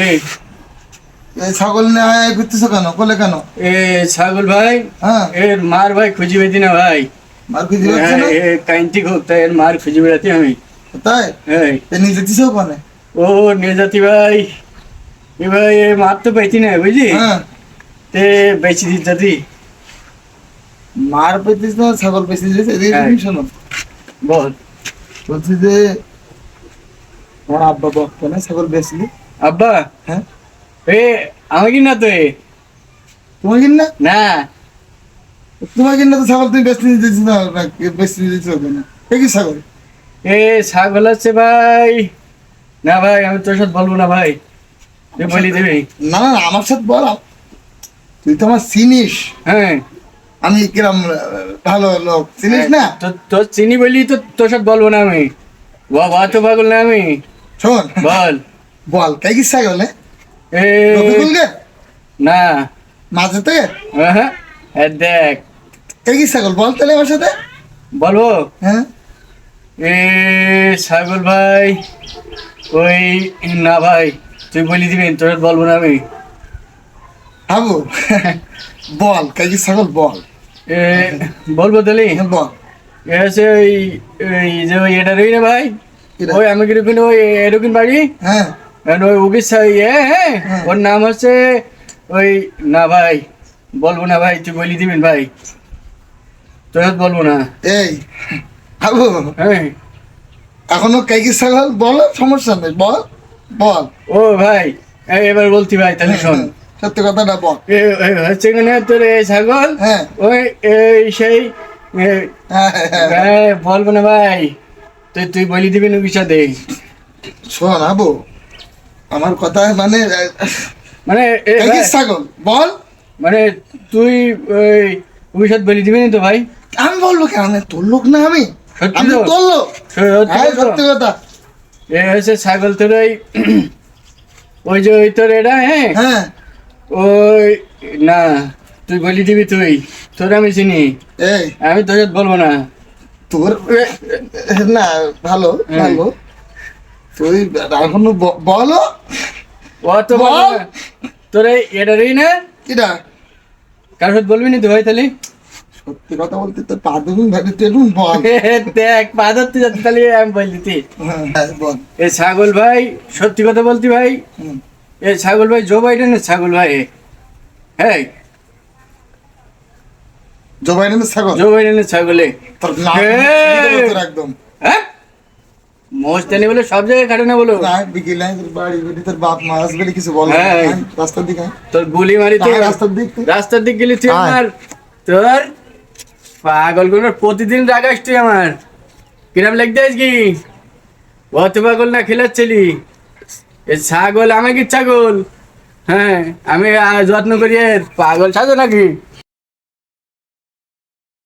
এই। ছাগল নিয়ে ঘুরতেছো কেন? কোলে কেন? এ ছাগল ভাই হ্যাঁ। এর মার ভাই খুঁজে পেতি না ভাই। মার খুঁজে কাইন্টি তাই এর মার খুঁজে বেড়াতে আমি। তাই? নিয়ে যেতেছো ওখানে? ও নিয়ে যাতি ভাই। এ ভাই এ মার তো পাইতি না বুঝলি? হ্যাঁ। তে বেঁচে দিত মার পেতিস না ছাগল পেতিস। শোনো। বল। বলছি যে আমার আব্বা বকতো না ছাগল বেচলি? আব্বা? হ্যাঁ? এ আমাকে না তো এ। তোমার কিন না। না তোমার কিন না তো ছাগল তুমি বেচতে দিতেছ না বেচতে দিতেছ না এ কি ছাগল? এ ছাগল আছে ভাই। না ভাই আমি তোর সাথে বলব না ভাই। তুই বলি দিবি। না না না, আমার সাথে বল। তুই তো আমার চিনিস। হ্যাঁ। আমি কিরম ভালো লোক চিনিস না? তো- তোর চিনি বলি তো তোর সাথে বলব না আমি। বাবা তো পাগল না আমি। শোন। বল। বল কে কি ছাগল এ রফিকুলকে? না। মাঝে থেকে হ্যাঁ। এ দেখ। কে কি ছাগল বল তাহলে আমার সাথে। বলব? হ্যাঁ। এ ছাগল ভাই ওই না ভাই তুই বলি দিবি তোর সাথে বলব না আমি। হাবু? বল কে কি ছাগল বল। এ বলব তাহলে হ্যাঁ, বল। এ আছে ওই ওই যে ওই এটা রই না ভাই? ওই আমি কীরকম ওই এরকম বাড়ি? হ্যাঁ। ওই উগির সাই এ হ্যাঁ? হ্যাঁ। ওর নাম হচ্ছে ওই না ভাই বলব না ভাই তুই বলি দিবেন ভাই। তোর বলব না। এই হাবু। হ্যাঁ। এখনও কে কি ছাগল বল সমস্যা নেই বল বল। ও ভাই এবার বলছি ভাই তাহলে শোন। হ্যাঁ, সত্যি কথাটা বল। হচ্ছে কিনা তোর এই ছাগল? হ্যাঁ। ওই এই সেই হ্যাঁ, হ্যাঁ, বলব না ভাই তুই তুই বলি দিবি নুকি সাথে শোন আবু আমার কথা মানে মানে ছাগল বল। মানে তুই ওই সাথে বলি দিবি তো ভাই? আমি বলব কেন? তোর লোক না আমি। আমি তোর লোক। সত্যি তো? সত্যি কথা। এ হচ্ছে ছাগল তোর ওই ওই যে ওই তোর এটা হ্যাঁ? হ্যাঁ। ওই না তুই বলি দিবি তুই। তোর আমি চিনি। এই। আমি তোর বলব না। তোর না ভালো হ্যাঁ। ভালো। তুই এখনও বলো। ও তো বল। তোর এই এটারই না? কিটা কার সাথে বলবি না তো ভাই তাহলে? সত্যি কথা বলতে তোর পা দুদিন ভাবি তুই একটু বল। দেখ পা ধরতে যাচ্ছে তাহলে আমি বল দিতি হ্যাঁ, বল। এ ছাগল ভাই সত্যি কথা বলতি ভাই। হুম। এ ছাগল ভাই জো বাইডেনের ছাগল ভাই। হ্যাঁ জো বাইডেনের ছাগল? জো বাইডেনের ছাগলে। তোর নাম একদম। হ্যাঁ? মোস্তানি বলে সব জায়গায় কাটে না বলো। বিকেলে বাড়ি বেটি তোর বাপ মা আসবে কিছু বল হ্যাঁ। রাস্তার দিকে তোর গুলি মারি তুই রাস্তার দিক। রাস্তার দিক গেলি তুই আমার। তোর পাগল প্রতিদিন রাগাস তুই আমার। কিরাম লাগতে কি? অত পাগল না খেলাচ্ছিলি? এ ছাগল আমাকে ছাগল। হ্যাঁ আমি যত্ন করি পাগল ছাগল নাকি?